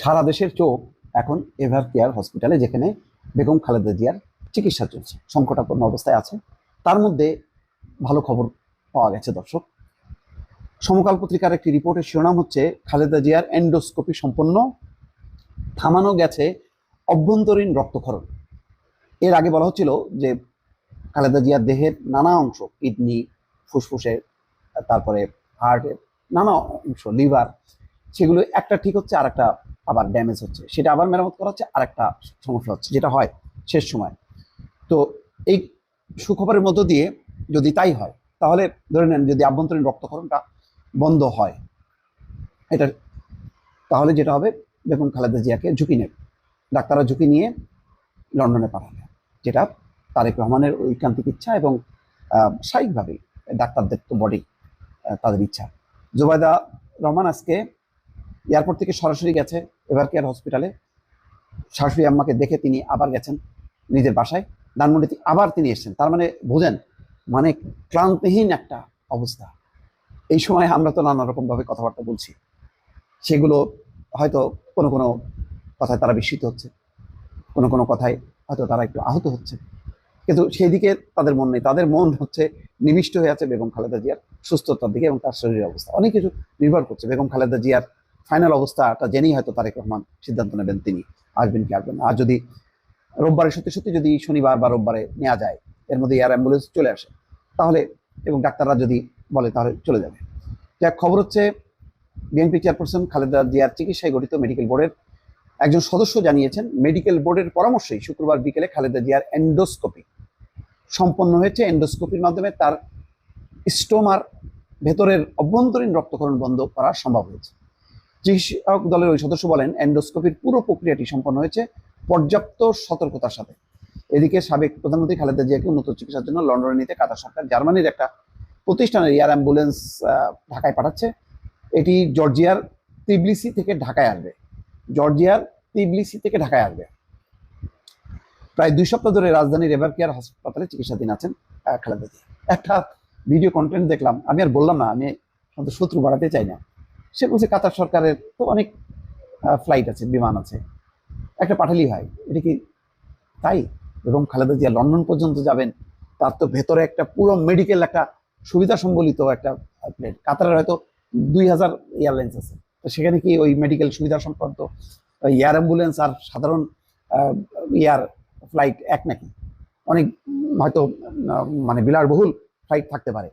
সারা দেশের চোখ এখন এভার কেয়ার হসপিটালে, যেখানে বেগম খালেদা জিয়ার চিকিৎসা চলছে, সংকটাপন্ন অবস্থায় আছে। তার মধ্যে ভালো খবর পাওয়া গেছে, দর্শক। সমকাল পত্রিকার একটি রিপোর্টের শিরোনাম হচ্ছে, খালেদা জিয়ার এন্ডোস্কোপি সম্পন্ন, থামানো গেছে অভ্যন্তরীণ রক্তক্ষরণ। এর আগে বলা হচ্ছিল যে, খালেদা জিয়ার দেহের নানা অংশ, কিডনি, ফুসফুসে, তারপরে হার্টের নানা অংশ, লিভার, সেগুলো একটা ঠিক হচ্ছে আর একটা আবার ড্যামেজ হচ্ছে। সেটা আবার মেরামত করা হচ্ছে আর একটা সমস্যা হচ্ছে, যেটা হয় শেষ সময়। তো এই সুখবরের মধ্য দিয়ে যদি তাই হয়, তাহলে ধরে নেন যদি আভ্যন্তরীণ রক্তক্ষরণটা বন্ধ হয়, এটা তাহলে যেটা হবে বেগম খালেদা জিয়াকে ঝুঁকি নেবে। ডাক্তাররা ঝুঁকি নিয়ে লন্ডনে পাঠাবে যেটা তারেক রহমানের ঐকান্তিক ইচ্ছা এবং স্বাভাবিকভাবেই ডাক্তারদের তো বডি তাদের ইচ্ছা। জোবায়দা রহমান আজকে এয়ারপোর্ট থেকে সরাসরি গেছে এভার কেয়ার হসপিটালে শাশুড়ি আম্মাকে দেখে তিনি আবার গেছেন নিজের বাসায়। ধানমন্ডিতে আবার তিনি এসেছেন। তার মানে বোঝেন মানে ক্লান্তিহীন একটা অবস্থা। এই সময় আমরা তো নানা রকমভাবে কথাবার্তা বলছি। সেগুলো হয়তো কোনো কোনো কথায় তারা বিস্মিত হচ্ছে। কোনো কোনো কথায় হয়তো তারা একটু আহত হচ্ছে। কিন্তু সেই দিকে তাদের মন নেই। তাদের মন হচ্ছে নিবিষ্ট হয়ে আছে বেগম খালেদা জিয়ার সুস্থতার দিকে এবং তার শরীরের অবস্থা। অনেক কিছু নির্ভর করছে। বেগম খালেদা জিয়ার ফাইনাল অবস্থাটা জেনেই হয়তো তারেক রহমান সিদ্ধান্ত নেবেন তিনি। আসবেন কি আসবেন। আর যদি রোববারে সত্যি সত্যি যদি শনিবার বা রোববারে নেওয়া যায়, এর মধ্যে এয়ার অ্যাম্বুলেন্স চলে আসে, তাহলে এবং ডাক্তাররা যদি বলে তাহলে চলে যাবে। যাক, খবর হচ্ছে বিএনপি চেয়ারপারসন খালেদা জিয়ার চিকিৎসায় গঠিত মেডিকেল বোর্ডের একজন সদস্য জানিয়েছেন, মেডিকেল বোর্ডের পরামর্শেই শুক্রবার বিকেলে খালেদা জিয়ার এন্ডোস্কোপি সম্পন্ন হয়েছে। এন্ডোস্কোপির মাধ্যমে তার স্টোমার ভেতরের অভ্যন্তরীণ রক্তকরণ বন্ধ করা সম্ভব হয়েছে। চিকিৎসক দলের ওই সদস্য বলেন এন্ডোস্কোপির পুরো প্রক্রিয়াটি সম্পন্ন হয়েছে পর্যাপ্ত সতর্কতার সাথে। এদিকে সাবেক প্রধানমন্ত্রী খালেদা জিয়াকে উন্নত চিকিৎসার জন্য লন্ডনে নিতে কাতার সরকার জার্মানির একটা প্রতিষ্ঠানের এয়ার অ্যাম্বুলেন্স ঢাকায় পাঠাচ্ছে। এটি জর্জিয়ার তিবলিসি থেকে ঢাকায় আসবে। জর্জিয়ার তিবলিসি থেকে ঢাকায় আসবে। প্রায় দুই সপ্তাহ ধরে রাজধানীর এভার কেয়ার হাসপাতালে চিকিৎসাধীন আছেন খালেদা জিয়া। একটা ভিডিও কন্টেন্ট দেখলাম। আমি আর বললাম না, আমি শত্রু বাড়াতে চাই না। সে বলছে, কাতার সরকারের তো অনেক ফ্লাইট আছে, বিমান আছে। একটা পাঠালি হয় এটা কি তাই? এবং খালেদা জিয়া লন্ডন পর্যন্ত যাবেন, তার তো ভেতরে একটা পুরো মেডিকেল একটা সুবিধা সম্বলিত একটা প্লেন কাতারের হয়তো দুই হাজার এয়ারলাইন্স আছে। তো সেখানে কি ওই মেডিকেল সুবিধা সংক্রান্ত এয়ার অ্যাম্বুলেন্স আর সাধারণ এয়ার ফ্লাইট এক নাকি? অনেক, হয়তো মানে বিলাসবহুল ফ্লাইট থাকতে পারে।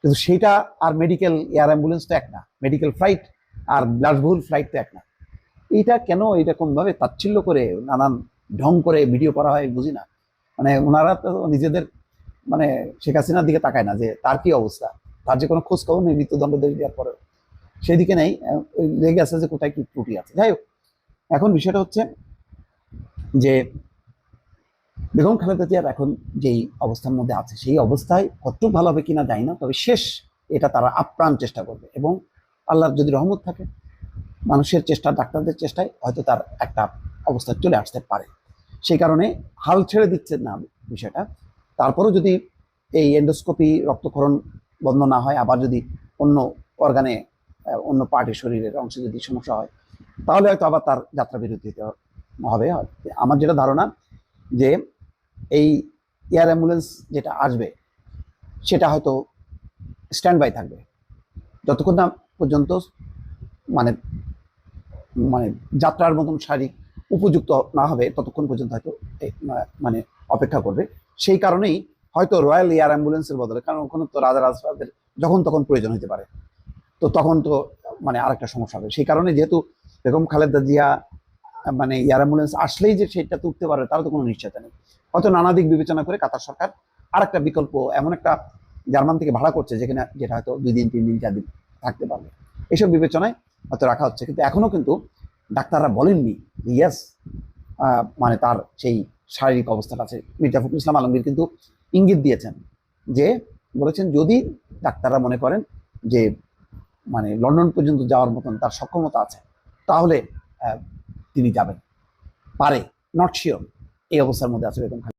কিন্তু সেটা আর মেডিকেল এয়ার অ্যাম্বুলেন্স তো এক না। মেডিকেল ফ্লাইট আর বিলাসবহুল ফ্লাইট তো এক না। এইটা কেন এরকমভাবে তাচ্ছিল্য করে নানান ঢং করে ভিডিও করা হয় বুঝি না? মানে ওনারা তো নিজেদের মানে শেখ হাসিনার দিকে তাকায় না যে তার কি অবস্থা? তার যে কোনো খোঁজ খবর নেই, মৃত্যুদণ্ড দেওয়ার পরে সেদিকে নেই লেগে আছে যে কোথায় কি ত্রুটি আছে। যাই হোক, এখন বিষয়টা হচ্ছে যে বেগম খালেদা জিয়ার এখন যেই অবস্থার মধ্যে আছে, সেই অবস্থায় কতটুকু ভালো হবে কিনা জানি না, তবে শেষ এটা তারা আপ্রাণ চেষ্টা করবে এবং আল্লাহর যদি রহমত থাকে, মানুষের চেষ্টা, ডাক্তারদের চেষ্টায় হয়তো তার একটা অবস্থা চলে আসতে পারে। সেই কারণে হাল ছেড়ে দিচ্ছে না বিষয়টা। তারপরেও যদি এই এন্ডোস্কোপি রক্তক্ষরণ বন্ধ না হয়, আবার যদি অন্য অর্গানে অন্য পার্টির শরীরের অংশে যদি সমস্যা হয়, তাহলে হয়তো আবার তার যাত্রা বিরতি হবে। আমার যেটা ধারণা যে এই এয়ার অ্যাম্বুলেন্স যেটা আসবে, সেটা হয়তো স্ট্যান্ড বাই থাকবে। যতক্ষণ না পর্যন্ত মানে মানে যাত্রার মতন শারীরিক উপযুক্ত না হবে, ততক্ষণ পর্যন্ত হয়তো মানে অপেক্ষা করবে। সেই কারণেই হয়তো রয়্যাল এয়ার অ্যাম্বুলেন্সের বদলে, কারণ ওখানে তো রাজা রাজপাদের যখন তখন প্রয়োজন হতে পারে। তো তখন তো মানে আরেকটা সমস্যা হবে। সেই কারণে যেহেতু বেগম খালেদা জিয়া মানে এয়ার অ্যাম্বুলেন্স আসলেই যে সেটা তো উঠতে পারবে তার তো কোনো নিশ্চয়তা নেই। হয়তো নানা দিক বিবেচনা করে কাতার সরকার আর একটা বিকল্প, এমন একটা জার্মান থেকে ভাড়া করছে, যেখানে, যেটা হয়তো দুই দিন, তিন দিন, চার দিন থাকতে পারবে। এসব বিবেচনায় হয়তো রাখা হচ্ছে, কিন্তু এখনও কিন্তু ডাক্তাররা বলেননি ইয়াস মানে তার সেই শারীরিক অবস্থাটা আছে। মির্জা ফখরুল ইসলাম আলমগীর কিন্তু ইঙ্গিত দিয়েছেন যে, বলেছেন যদি ডাক্তাররা মনে করেন যে মানে লন্ডন পর্যন্ত যাওয়ার মতন তার সক্ষমতা আছে, তাহলে তিনি যাবেন। পারে নট শিওর এই অবস্থার মধ্যে আছে বেগম খালেদা।